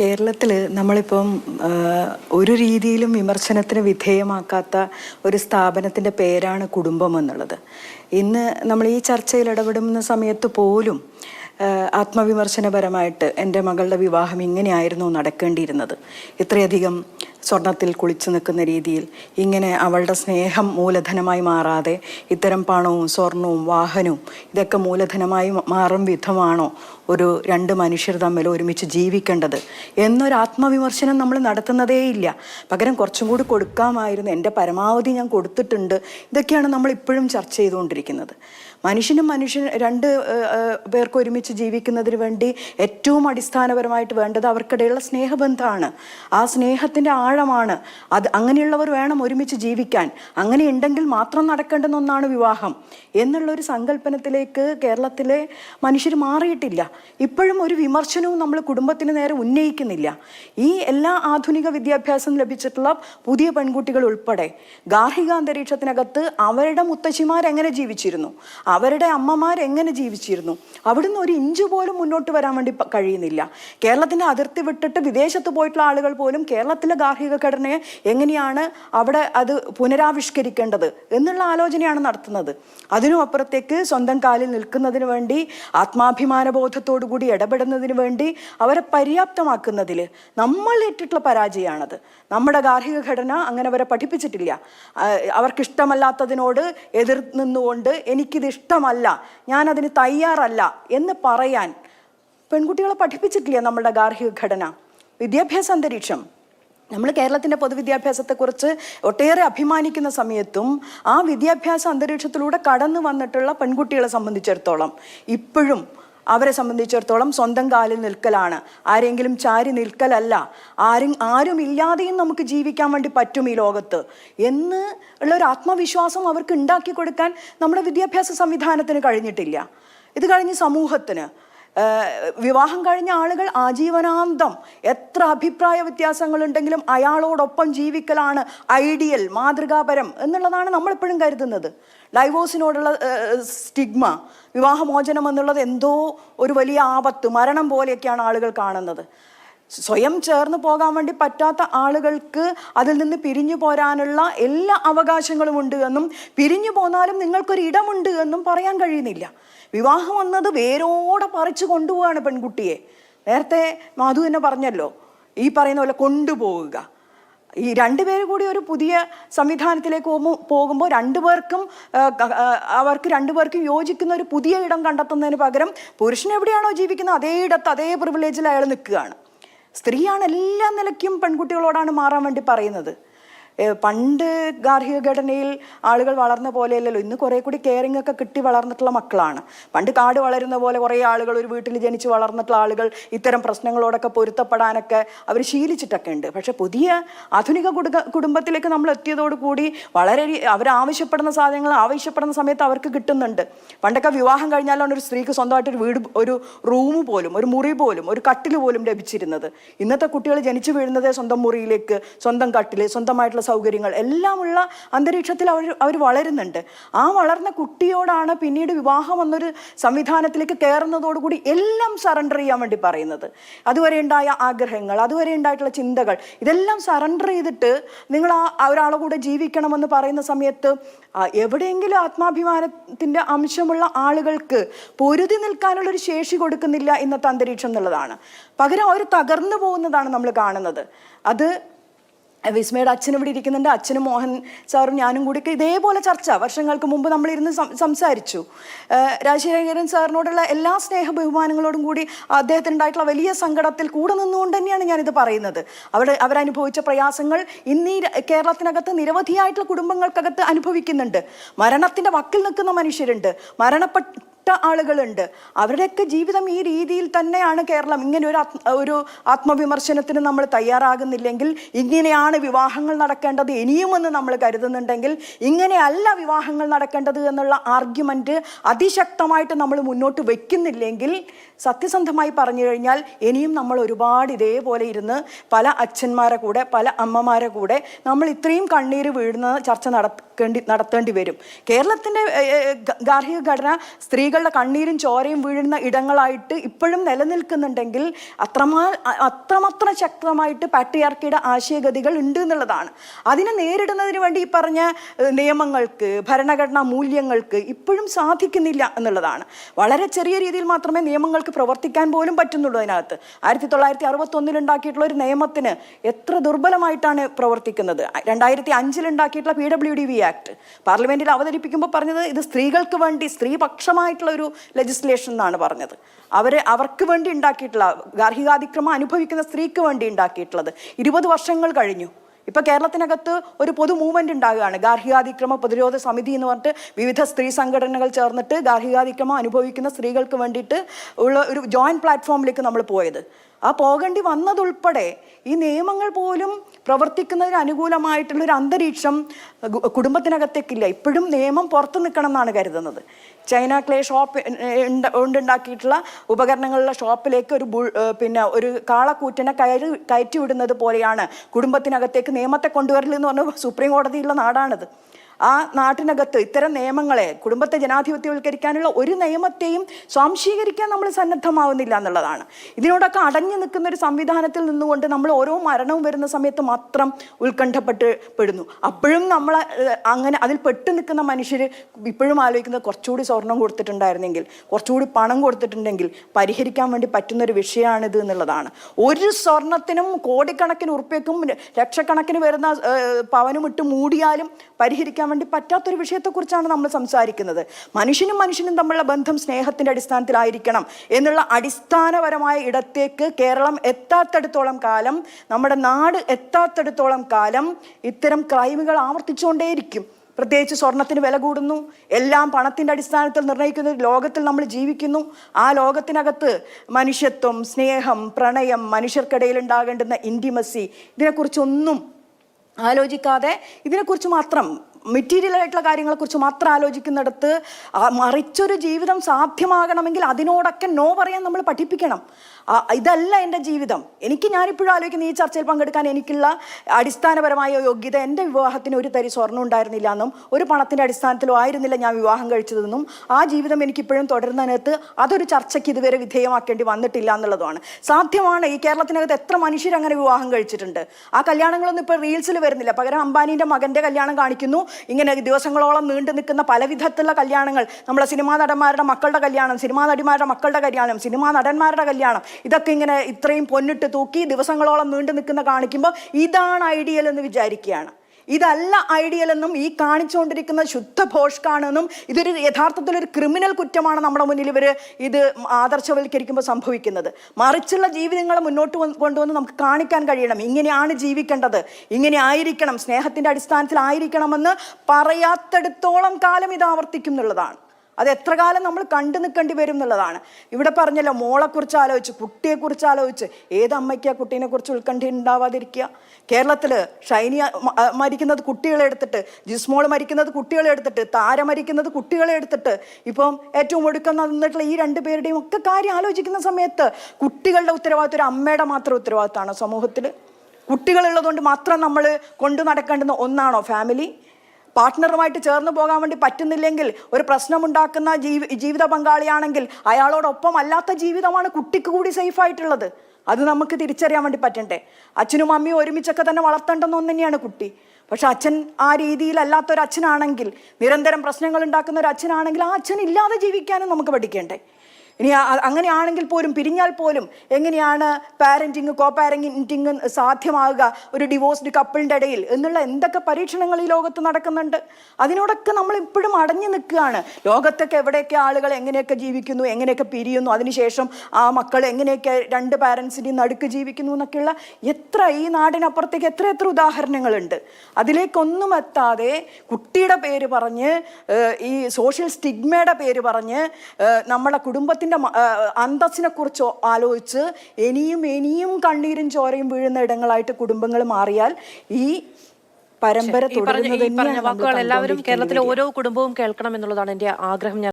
കേരളത്തിൽ നമ്മളിപ്പം ഒരു രീതിയിലും വിമർശനത്തിന് വിധേയമാക്കാത്ത ഒരു സ്ഥാപനത്തിന്റെ പേരാണ് കുടുംബം എന്നുള്ളത്. ഇന്ന് നമ്മൾ ഈ ചർച്ചയിൽ ഇടപെടുന്ന സമയത്ത് പോലും ആത്മവിമർശനപരമായിട്ട് എന്റെ മകളുടെ വിവാഹം ഇങ്ങനെയായിരുന്നു നടക്കേണ്ടിയിരുന്നത്. ഇത്രയധികം സ്വർണത്തിൽ കുളിച്ചു നിൽക്കുന്ന രീതിയിൽ ഇങ്ങനെ അവളുടെ സ്നേഹം മൂലധനമായി മാറാതെ ഇത്തരം പണവും സ്വർണവും വാഹനവും ഇതൊക്കെ മൂലധനമായി മാറും വിധമാണോ ഒരു രണ്ട് മനുഷ്യർ തമ്മിൽ ഒരുമിച്ച് ജീവിക്കേണ്ടത് എന്നൊരു ആത്മവിമർശനം നമ്മൾ നടത്തുന്നതേയില്ല. പകരം കുറച്ചും കൂടി കൊടുക്കാമായിരുന്നു. എന്റെ പരമാവധി ഞാൻ കൊടുത്തിട്ടുണ്ട്. ഇതൊക്കെയാണ് നമ്മൾ ഇപ്പോഴും ചർച്ച ചെയ്തുകൊണ്ടിരിക്കുന്നത്. മനുഷ്യനും മനുഷ്യൻ രണ്ട് പേർക്ക് ഒരുമിച്ച് ജീവിക്കുന്നതിന് വേണ്ടി ഏറ്റവും അടിസ്ഥാനപരമായിട്ട് വേണ്ടത് അവർക്കിടയിലുള്ള സ്നേഹബന്ധമാണ്. ആ സ്നേഹത്തിന്റെ ആഴമാണ്. അത് അങ്ങനെയുള്ളവർ വേണം ഒരുമിച്ച് ജീവിക്കാൻ. അങ്ങനെ ഉണ്ടെങ്കിൽ മാത്രം നടക്കേണ്ടുന്ന ഒന്നാണ് വിവാഹം. എന്നുള്ളൊരു സങ്കല്പനത്തിലേക്ക് കേരളത്തിലെ മനുഷ്യർ മാറിയിട്ടില്ല. ഇപ്പോഴും ഒരു വിമർശനവും നമ്മൾ കുടുംബത്തിന് നേരെ ഉന്നയിക്കുന്നില്ല. ഈ എല്ലാ ആധുനിക വിദ്യാഭ്യാസം ലഭിച്ചിട്ടുള്ള പുതിയ പെൺകുട്ടികൾ ഉൾപ്പെടെ ഗാർഹിക അന്തരീക്ഷത്തിനകത്ത് അവരുടെ മുത്തശ്ശിമാർ എങ്ങനെ ജീവിച്ചിരുന്നു? അവരുടെ അമ്മമാർ എങ്ങനെ ജീവിച്ചിരുന്നു? അവിടുന്ന് ഒരു ഇഞ്ച് പോലും മുന്നോട്ട് വരാൻ വേണ്ടി കഴിയുന്നില്ല. കേരളത്തിന്റെ അതിർത്തി വിട്ടിട്ട് വിദേശത്ത് പോയിട്ടുള്ള ആളുകൾ പോലും കേരളത്തിലെ ഗാർഹിക ഘടനയെ എങ്ങനെയാണ് അവിടെ അത് പുനരാവിഷ്കരിക്കേണ്ടത് എന്നുള്ള ആലോചനയാണ് നടത്തുന്നത്. അതിനും അപ്പുറത്തേക്ക് സ്വന്തം കാലിൽ നിൽക്കുന്നതിന് വേണ്ടി ആത്മാഭിമാന ബോധത്തോടു കൂടി ഇടപെടുന്നതിന് വേണ്ടി അവരെ പര്യാപ്തമാക്കുന്നതിൽ നമ്മൾ ഏറ്റിട്ടുള്ള പരാജയമാണത് നമ്മുടെ ഗാർഹിക ഘടന അങ്ങനെ അവരെ പഠിപ്പിച്ചിട്ടില്ല. അവർക്കിഷ്ടമല്ലാത്തതിനോട് എതിർ നിന്നുകൊണ്ട് എനിക്കിത് ഇഷ്ടമല്ല ഞാനതിന് തയ്യാറല്ല എന്ന് പറയാൻ പെൺകുട്ടികളെ പഠിപ്പിച്ചിട്ടില്ല നമ്മുടെ ഗാർഹിക ഘടന. വിദ്യാഭ്യാസ അന്തരീക്ഷം. നമ്മൾ കേരളത്തിന്റെ പൊതുവിദ്യാഭ്യാസത്തെക്കുറിച്ച് ഒട്ടേറെ അഭിമാനിക്കുന്ന സമയത്തും ആ വിദ്യാഭ്യാസ അന്തരീക്ഷത്തിലൂടെ കടന്നു വന്നിട്ടുള്ള പെൺകുട്ടികളെ സംബന്ധിച്ചിടത്തോളം ഇപ്പോഴും അവരെ സംബന്ധിച്ചിടത്തോളം സ്വന്തം കാലിൽ നിൽക്കലാണ്. ആരെങ്കിലും ചാരി നിൽക്കലല്ല. ആരും ആരും ഇല്ലാതെയും നമുക്ക് ജീവിക്കാൻ വേണ്ടി പറ്റും ഈ ലോകത്ത്. എന്ന് ഉള്ള ഒരു ആത്മവിശ്വാസം അവർക്ക് ഉണ്ടാക്കി കൊടുക്കാൻ നമ്മുടെ വിദ്യാഭ്യാസ സംവിധാനത്തിന് കഴിഞ്ഞിട്ടില്ല. ഇത് കഴിഞ്ഞ് സമൂഹത്തിന്. വിവാഹം കഴിഞ്ഞ ആളുകൾ ആജീവനാന്തം. എത്ര അഭിപ്രായ വ്യത്യാസങ്ങളുണ്ടെങ്കിലും അയാളോടൊപ്പം ജീവിക്കലാണ് ഐഡിയൽ മാതൃകാപരം എന്നുള്ളതാണ് നമ്മളെപ്പോഴും കരുതുന്നത്. ഡൈവോഴ്സിനോടുള്ള സ്റ്റിഗ്മ വിവാഹമോചനം എന്നുള്ളത് എന്തോ ഒരു വലിയ ആപത്ത് മരണം പോലെയൊക്കെയാണ് ആളുകൾ കാണുന്നത്. സ്വയം ചേർന്ന് പോകാൻ വേണ്ടി പറ്റാത്ത ആളുകൾക്ക് അതിൽ നിന്ന് പിരിഞ്ഞു പോരാനുള്ള എല്ലാ അവകാശങ്ങളും ഉണ്ട് എന്നും പിരിഞ്ഞു പോന്നാലും നിങ്ങൾക്കൊരു ഇടമുണ്ട് എന്നും പറയാൻ കഴിയുന്നില്ല. വിവാഹം വന്നത് വേരോടെ പറിച്ചു കൊണ്ടുപോവാണ് പെൺകുട്ടിയെ. നേരത്തെ മാധു തന്നെ പറഞ്ഞല്ലോ ഈ പറയുന്ന പോലെ കൊണ്ടുപോവുക. ഈ രണ്ടുപേരും കൂടി ഒരു പുതിയ സംവിധാനത്തിലേക്ക് പോകുമ്പോൾ രണ്ടുപേർക്കും അവർക്ക് രണ്ടുപേർക്കും യോജിക്കുന്ന ഒരു പുതിയ ഇടം കണ്ടെത്തുന്നതിന് പകരം പുരുഷൻ എവിടെയാണോ ജീവിക്കുന്നത് അതേ ഇടത്ത് അതേ പ്രിവിലേജിൽ അയാൾ നിൽക്കുകയാണ്. സ്ത്രീയാണ് എല്ലാ നിലയ്ക്കും പെൺകുട്ടികളോടാണ് മാറാൻ വേണ്ടി പറയുന്നത്. പണ്ട് ഗാർഹിക ഘടനയിൽ ആളുകൾ വളർന്ന പോലെയല്ലല്ലോ. ഇന്ന് കുറേ കൂടി കെയറിംഗ് ഒക്കെ കിട്ടി വളർന്നിട്ടുള്ള മക്കളാണ്. പണ്ട് കാട് വളരുന്ന പോലെ കുറേ ആളുകൾ ഒരു വീട്ടിൽ ജനിച്ച് വളർന്നിട്ടുള്ള ആളുകൾ ഇത്തരം പ്രശ്നങ്ങളോടൊക്കെ പൊരുത്തപ്പെടാനൊക്കെ അവർ ശീലിച്ചിട്ടൊക്കെ ഉണ്ട്. പക്ഷെ പുതിയ ആധുനിക കുടുംബത്തിലേക്ക് നമ്മൾ എത്തിയതോടുകൂടി വളരെ അവർ ആവശ്യപ്പെടുന്ന സാധനങ്ങൾ ആവശ്യപ്പെടുന്ന സമയത്ത് അവർക്ക് കിട്ടുന്നുണ്ട്. പണ്ടൊക്കെ വിവാഹം കഴിഞ്ഞാലാണ് ഒരു സ്ത്രീക്ക് സ്വന്തമായിട്ട് ഒരു വീട് ഒരു റൂം പോലും ഒരു മുറി പോലും ഒരു കട്ടിൽ പോലും ലഭിച്ചിരുന്നത്. ഇന്നത്തെ കുട്ടികൾ ജനിച്ചു വീഴുന്നതേ സ്വന്തം മുറിയിലേക്ക് സ്വന്തം കട്ടിൽ സ്വന്തമായിട്ടുള്ള സൗകര്യങ്ങൾ എല്ലാമുള്ള അന്തരീക്ഷത്തിൽ അവർ അവർ വളരുന്നുണ്ട്. ആ വളർന്ന കുട്ടിയോടാണ് പിന്നീട് വിവാഹം എന്നൊരു സംവിധാനത്തിലേക്ക് കയറുന്നതോടുകൂടി എല്ലാം സറണ്ടർ ചെയ്യാൻ വേണ്ടി പറയുന്നത്. അതുവരെ ഉണ്ടായ ആഗ്രഹങ്ങൾ അതുവരെ ഉണ്ടായിട്ടുള്ള ചിന്തകൾ ഇതെല്ലാം സറണ്ടർ ചെയ്തിട്ട് നിങ്ങൾ ആ ഒരാളെ കൂടെ ജീവിക്കണമെന്ന് പറയുന്ന സമയത്ത് എവിടെയെങ്കിലും ആത്മാഭിമാനത്തിന്റെ അംശമുള്ള ആളുകൾക്ക് പൊരുതി നിൽക്കാനുള്ളൊരു ശേഷി കൊടുക്കുന്നില്ല ഇന്നത്തെ അന്തരീക്ഷം എന്നുള്ളതാണ്. പകരം അവർ തകർന്നു പോകുന്നതാണ് നമ്മൾ കാണുന്നത്. അത് വിസ്മയുടെ അച്ഛൻ ഇവിടെ ഇരിക്കുന്നുണ്ട്. അച്ഛനും മോഹൻ സാറും ഞാനും കൂടി ഇതേപോലെ ചർച്ച. വർഷങ്ങൾക്ക് മുമ്പ് നമ്മളിരുന്ന് സംസാരിച്ചു. രാജശേഖരൻ സാറിനോടുള്ള എല്ലാ സ്നേഹ ബഹുമാനങ്ങളോടും കൂടി അദ്ദേഹത്തിന് ഉണ്ടായിട്ടുള്ള വലിയ സങ്കടത്തിൽ കൂടെ നിന്നുകൊണ്ട് തന്നെയാണ് ഞാനിത് പറയുന്നത്. അവിടെ അവരനുഭവിച്ച പ്രയാസങ്ങൾ ഇന്നീ കേരളത്തിനകത്ത് നിരവധിയായിട്ടുള്ള കുടുംബങ്ങൾക്കകത്ത് അനുഭവിക്കുന്നുണ്ട്. മരണത്തിന്റെ വക്കിൽ നിൽക്കുന്ന മനുഷ്യരുണ്ട്. മരണപ്പെട്ട ആളുകളുണ്ട്. അവരുടെയൊക്കെ ജീവിതം ഈ രീതിയിൽ തന്നെയാണ് കേരളം. ഇങ്ങനെ ഒരു ഒരു ആത്മവിമർശനത്തിന് നമ്മൾ തയ്യാറാകുന്നില്ലെങ്കിൽ ഇങ്ങനെയാണ് വിവാഹങ്ങൾ നടക്കേണ്ടത് ഇനിയുമെന്ന് നമ്മൾ കരുതുന്നുണ്ടെങ്കിൽ ഇങ്ങനെയല്ല വിവാഹങ്ങൾ നടക്കേണ്ടത് എന്നുള്ള ആർഗ്യുമെന്റ് അതിശക്തമായിട്ട് നമ്മൾ മുന്നോട്ട് വയ്ക്കുന്നില്ലെങ്കിൽ സത്യസന്ധമായി പറഞ്ഞു കഴിഞ്ഞാൽ ഇനിയും നമ്മൾ ഒരുപാട് ഇതേപോലെ ഇരുന്ന് പല അച്ഛന്മാരെ കൂടെ പല അമ്മമാരെ കൂടെ നമ്മൾ ഇത്രയും കണ്ണീര് വീഴുന്ന ചർച്ച നടക്കേണ്ടി നടത്തേണ്ടി വരും. കേരളത്തിന്റെ ഗാർഹിക ഘടന സ്ത്രീ സ്ത്രീകളുടെ കണ്ണീരും ചോരയും വീഴുന്ന ഇടങ്ങളായിട്ട് ഇപ്പോഴും നിലനിൽക്കുന്നുണ്ടെങ്കിൽ അത്രമാ അത്രമാത്ര ശക്തമായിട്ട് പാട്രിയാർക്കിയുടെ ആശയഗതികൾ ഉണ്ട് എന്നുള്ളതാണ്. അതിനെ നേരിടുന്നതിന് വേണ്ടി ഈ പറഞ്ഞ നിയമങ്ങൾക്ക് ഭരണഘടനാ മൂല്യങ്ങൾക്ക് ഇപ്പോഴും സാധിക്കുന്നില്ല എന്നുള്ളതാണ്. വളരെ ചെറിയ രീതിയിൽ മാത്രമേ നിയമങ്ങൾക്ക് പ്രവർത്തിക്കാൻ പോലും പറ്റുന്നുള്ളൂ അതിനകത്ത്. ആയിരത്തി തൊള്ളായിരത്തി അറുപത്തി ഒന്നിൽ ഉണ്ടാക്കിയിട്ടുള്ള ഒരു നിയമത്തിന് എത്ര ദുർബലമായിട്ടാണ് പ്രവർത്തിക്കുന്നത്? രണ്ടായിരത്തി അഞ്ചിൽ ഉണ്ടാക്കിയിട്ടുള്ള P W D V act. പാർലമെന്റിൽ അവതരിപ്പിക്കുമ്പോൾ പറഞ്ഞത് ഇത് സ്ത്രീകൾക്ക് വേണ്ടി സ്ത്രീപക്ഷമായിട്ടുള്ള ഒരു ലെജിസ്ലേഷൻ എന്നാണ് പറഞ്ഞത്. അവരെ അവർക്ക് വേണ്ടി ഉണ്ടാക്കിയിട്ടുള്ള ഗാർഹികാതിക്രമം അനുഭവിക്കുന്ന സ്ത്രീക്ക് വേണ്ടി ഉണ്ടാക്കിയിട്ടുള്ളത്. ഇരുപത് വർഷങ്ങൾ കഴിഞ്ഞു. ഇപ്പൊ കേരളത്തിനകത്ത് ഒരു പൊതു മൂവ്മെന്റ് ഉണ്ടാകുകയാണ്. ഗാർഹികാതിക്രമ പ്രതിരോധ സമിതി എന്ന് പറഞ്ഞിട്ട് വിവിധ സ്ത്രീ സംഘടനകൾ ചേർന്നിട്ട് ഗാർഹികാതിക്രമം അനുഭവിക്കുന്ന സ്ത്രീകൾക്ക് വേണ്ടിയിട്ട് ഉള്ള ഒരു ജോയിന്റ് പ്ലാറ്റ്ഫോമിലേക്ക് നമ്മൾ പോയത്. ആ പോകേണ്ടി വന്നതുൾപ്പെടെ ഈ നിയമങ്ങൾ പോലും പ്രവർത്തിക്കുന്നതിന് അനുകൂലമായിട്ടുള്ള ഒരു അന്തരീക്ഷം കുടുംബത്തിനകത്തേക്കില്ല. ഇപ്പോഴും നിയമം പുറത്തു നിൽക്കണം എന്നാണ് കരുതുന്നത്. ചൈന ക്ലേ ഷോപ്പ് കൊണ്ടുണ്ടാക്കിയിട്ടുള്ള ഉപകരണങ്ങളുള്ള ഷോപ്പിലേക്ക് ഒരു പിന്നെ ഒരു കാളക്കൂറ്റനെ കയറി കയറ്റി വിടുന്നത് പോലെയാണ് കുടുംബത്തിനകത്തേക്ക് നിയമത്തെ കൊണ്ടുവരൽ എന്ന് പറഞ്ഞ സുപ്രീം കോടതിയുള്ള നാടാണിത്. ആ നാട്ടിനകത്ത് ഇത്തരം നിയമങ്ങളെ കുടുംബത്തെ ജനാധിപത്യവൽക്കരിക്കാനുള്ള ഒരു നിയമത്തെയും സ്വാംശീകരിക്കാൻ നമ്മൾ സന്നദ്ധമാവുന്നില്ല എന്നുള്ളതാണ്. ഇതിനോടൊക്കെ അടഞ്ഞു നിൽക്കുന്ന ഒരു സംവിധാനത്തിൽ നിന്നുകൊണ്ട് നമ്മൾ ഓരോ മരണവും വരുന്ന സമയത്ത് മാത്രം ഉത്കണ്ഠപ്പെട്ട് പെടുന്നു അപ്പോഴും നമ്മൾ അങ്ങനെ അതിൽ പെട്ടു നിൽക്കുന്ന മനുഷ്യർ ഇപ്പോഴും ആലോചിക്കുന്നത് കുറച്ചുകൂടി സ്വർണം കൊടുത്തിട്ടുണ്ടായിരുന്നെങ്കിൽ കുറച്ചുകൂടി പണം കൊടുത്തിട്ടുണ്ടെങ്കിൽ പരിഹരിക്കാൻ വേണ്ടി പറ്റുന്ന ഒരു വിഷയമാണിത് എന്നുള്ളതാണ്. ഒരു സ്വർണത്തിനും കോടിക്കണക്കിന് ഉറുപ്പ്യക്കും ലക്ഷക്കണക്കിന് വരുന്ന പവനും ഇട്ട് മൂടിയാലും പരിഹരിക്കാൻ വേണ്ടി പറ്റാത്തൊരു വിഷയത്തെക്കുറിച്ചാണ് നമ്മൾ സംസാരിക്കുന്നത്. മനുഷ്യനും മനുഷ്യനും തമ്മിലുള്ള ബന്ധം സ്നേഹത്തിന്റെ അടിസ്ഥാനത്തിലായിരിക്കണം എന്നുള്ള അടിസ്ഥാനപരമായ ഇടത്തേക്ക് കേരളം എത്താത്തടത്തോളം കാലം നമ്മുടെ നാട് എത്താത്തടത്തോളം കാലം ഇത്തരം ക്രൈമുകൾ ആവർത്തിച്ചുകൊണ്ടേയിരിക്കും. പ്രത്യേകിച്ച് സ്വർണത്തിന് വില കൂടുന്നു എല്ലാം പണത്തിന്റെ അടിസ്ഥാനത്തിൽ നിർണയിക്കുന്ന ലോകത്തിൽ നമ്മൾ ജീവിക്കുന്നു. ആ ലോകത്തിനകത്ത് മനുഷ്യത്വം സ്നേഹം പ്രണയം മനുഷ്യർക്കിടയിൽ ഉണ്ടാകേണ്ടുന്ന ഇന്റിമസി ഇതിനെക്കുറിച്ചൊന്നും ആലോചിക്കാതെ ഇതിനെക്കുറിച്ച് മാത്രം മെറ്റീരിയൽ ആയിട്ടുള്ള കാര്യങ്ങളെക്കുറിച്ച് മാത്രം ആലോചിക്കുന്നിടത്ത് മറിച്ചൊരു ജീവിതം സാധ്യമാകണമെങ്കിൽ അതിനോടൊക്കെ നോ പറയാൻ നമ്മൾ പഠിപ്പിക്കണം. ഇതല്ല എന്റെ ജീവിതം. എനിക്ക് ഞാനിപ്പോഴും ആലോചിക്കുന്ന ഈ ചർച്ചയിൽ പങ്കെടുക്കാൻ എനിക്കുള്ള അടിസ്ഥാനപരമായ യോഗ്യത എന്റെ വിവാഹത്തിന് ഒരു തരി സ്വർണം ഉണ്ടായിരുന്നില്ല എന്നും ഒരു പണത്തിന്റെ അടിസ്ഥാനത്തിലോ ആയിരുന്നില്ല ഞാൻ വിവാഹം കഴിച്ചതെന്നും ആ ജീവിതം എനിക്കിപ്പോഴും തുടരുന്നതിനകത്ത് അതൊരു ചർച്ചയ്ക്ക് ഇതുവരെ വിധേയമാക്കേണ്ടി വന്നിട്ടില്ല എന്നുള്ളതാണ് സാധ്യമാണ് ഈ കേരളത്തിനകത്ത് എത്ര മനുഷ്യർ അങ്ങനെ വിവാഹം കഴിച്ചിട്ടുണ്ട്. ആ കല്യാണങ്ങളൊന്നും ഇപ്പോൾ റീൽസിൽ വരുന്നില്ല. പകരം അംബാനിന്റെ മകന്റെ കല്യാണം കാണിക്കുന്നു. ഇങ്ങനെ ദിവസങ്ങളോളം നീണ്ടു നിൽക്കുന്ന പല വിധത്തിലുള്ള കല്യാണങ്ങൾ. നമ്മളെ സിനിമാ നടന്മാരുടെ മക്കളുടെ കല്യാണം സിനിമാ നടിമാരുടെ മക്കളുടെ കല്യാണം സിനിമാ നടന്മാരുടെ കല്യാണം ഇതൊക്കെ ഇങ്ങനെ ഇത്രയും പൊന്നിട്ട് തൂക്കി ദിവസങ്ങളോളം നീണ്ടു നിൽക്കുന്ന കാണിക്കുമ്പോൾ ഇതാണ് ഐഡിയൽ എന്ന് വിചാരിക്കുകയാണ്. ഇതല്ല ഐഡിയൽ എന്നും ഈ കാണിച്ചുകൊണ്ടിരിക്കുന്ന ശുദ്ധ ഭോഷ്കാണെന്നും ഇതൊരു യഥാർത്ഥത്തിൽ ഒരു ക്രിമിനൽ കുറ്റമാണ് നമ്മുടെ മുന്നിൽ ഇവർ ഇത് ആദർശവൽക്കരിക്കുമ്പോൾ സംഭവിക്കുന്നത്. മറിച്ചുള്ള ജീവിതങ്ങളെ മുന്നോട്ട് കൊണ്ടുവന്ന് നമുക്ക് കാണിക്കാൻ കഴിയണം. ഇങ്ങനെയാണ് ജീവിക്കേണ്ടത്. ഇങ്ങനെ ആയിരിക്കണം. സ്നേഹത്തിന്റെ അടിസ്ഥാനത്തിൽ ആയിരിക്കണമെന്ന് പറയാത്തടത്തോളം കാലം ഇത് ആവർത്തിക്കും എന്നുള്ളതാണ്. അത് എത്ര കാലം നമ്മൾ കണ്ടു നിൽക്കേണ്ടി വരും എന്നുള്ളതാണ്. ഇവിടെ പറഞ്ഞല്ലോ മോളെക്കുറിച്ച് ആലോചിച്ച് കുട്ടിയെക്കുറിച്ച് ആലോചിച്ച്. ഏത് അമ്മയ്ക്കാ കുട്ടീനെ കുറിച്ച് ഉത്കണ്ഠ ഉണ്ടാവാതിരിക്കുക കേരളത്തിൽ ഷൈനി മരിക്കുന്നത് കുട്ടികളെ എടുത്തിട്ട് ജിസ്മോൾ മരിക്കുന്നത് കുട്ടികളെ എടുത്തിട്ട് താര മരിക്കുന്നത് കുട്ടികളെ എടുത്തിട്ട് ഇപ്പം ഏറ്റവും ഒടുക്കം നിന്നിട്ടുള്ള ഈ രണ്ട് പേരുടെയും ഒക്കെ കാര്യം ആലോചിക്കുന്ന സമയത്ത് കുട്ടികളുടെ ഉത്തരവാദിത്വം ഒരു അമ്മയുടെ മാത്രം ഉത്തരവാദിത്തമാണോ സമൂഹത്തിൽ കുട്ടികളുള്ളതുകൊണ്ട് മാത്രം നമ്മൾ കൊണ്ടു നടക്കേണ്ടുന്ന ഒന്നാണോ ഫാമിലി പാർട്ട്ണറുമായിട്ട് ചേർന്ന് പോകാൻ വേണ്ടി പറ്റുന്നില്ലെങ്കിൽ ഒരു പ്രശ്നമുണ്ടാക്കുന്ന ജീവി ജീവിത പങ്കാളിയാണെങ്കിൽ അയാളോടൊപ്പം അല്ലാത്ത ജീവിതമാണ് കുട്ടിക്ക് കൂടി സേഫായിട്ടുള്ളത്. അത് നമുക്ക് തിരിച്ചറിയാൻ വേണ്ടി പറ്റണ്ടേ? അച്ഛനും അമ്മയും ഒരുമിച്ചൊക്കെ തന്നെ വളർത്തേണ്ടെന്ന് ഒന്ന് തന്നെയാണ് കുട്ടി. പക്ഷെ അച്ഛൻ ആ രീതിയിലല്ലാത്ത ഒരു അച്ഛനാണെങ്കിൽ നിരന്തരം പ്രശ്നങ്ങൾ ഉണ്ടാക്കുന്ന ഒരു അച്ഛനാണെങ്കിൽ ആ അച്ഛൻ ഇല്ലാതെ ജീവിക്കാനും നമുക്ക് പഠിക്കേണ്ടേ? ഇനി അങ്ങനെയാണെങ്കിൽ പോലും പിരിഞ്ഞാൽ പോലും എങ്ങനെയാണ് പാരന്റിങ് കോ പാരന്റിങ് സാധ്യമാകുക? ഒരു ഡിവോഴ്സ്ഡ് കപ്പിളിന്റെ ഇടയിൽ എന്നുള്ള എന്തൊക്കെ പരീക്ഷണങ്ങൾ ഈ ലോകത്ത് നടക്കുന്നുണ്ട്? അതിനോടൊക്കെ നമ്മൾ ഇപ്പോഴും അടഞ്ഞു നിൽക്കുകയാണ്. ലോകത്തൊക്കെ എവിടെയൊക്കെ ആളുകൾ എങ്ങനെയൊക്കെ ജീവിക്കുന്നു എങ്ങനെയൊക്കെ പിരിയുന്നു അതിനുശേഷം ആ മക്കൾ എങ്ങനെയൊക്കെ രണ്ട് പാരൻസിന്റെയും നടുക്ക് ജീവിക്കുന്നു എന്നൊക്കെയുള്ള എത്ര ഈ നാടിനപ്പുറത്തേക്ക് എത്ര എത്ര ഉദാഹരണങ്ങളുണ്ട്. അതിലേക്കൊന്നും എത്താതെ കുട്ടിയുടെ പേര് പറഞ്ഞ് ഈ സോഷ്യൽ സ്റ്റിഗ്മയുടെ പേര് പറഞ്ഞ് നമ്മളെ കുടുംബത്തിന്റെ അന്തസ്സിനെ കുറിച്ച് ആലോചിച്ച് ഇനിയും ഇനിയും കണ്ണീരും ചോരയും വീഴുന്ന ഇടങ്ങളായിട്ട് കുടുംബങ്ങൾ മാറിയാൽ ഈ പരമ്പര തുടരുന്നത് എല്ലാവരും കേരളത്തിലെ ഓരോ കുടുംബവും കേൾക്കണം എന്നുള്ളതാണ് എന്റെ ആഗ്രഹം. ഞാൻ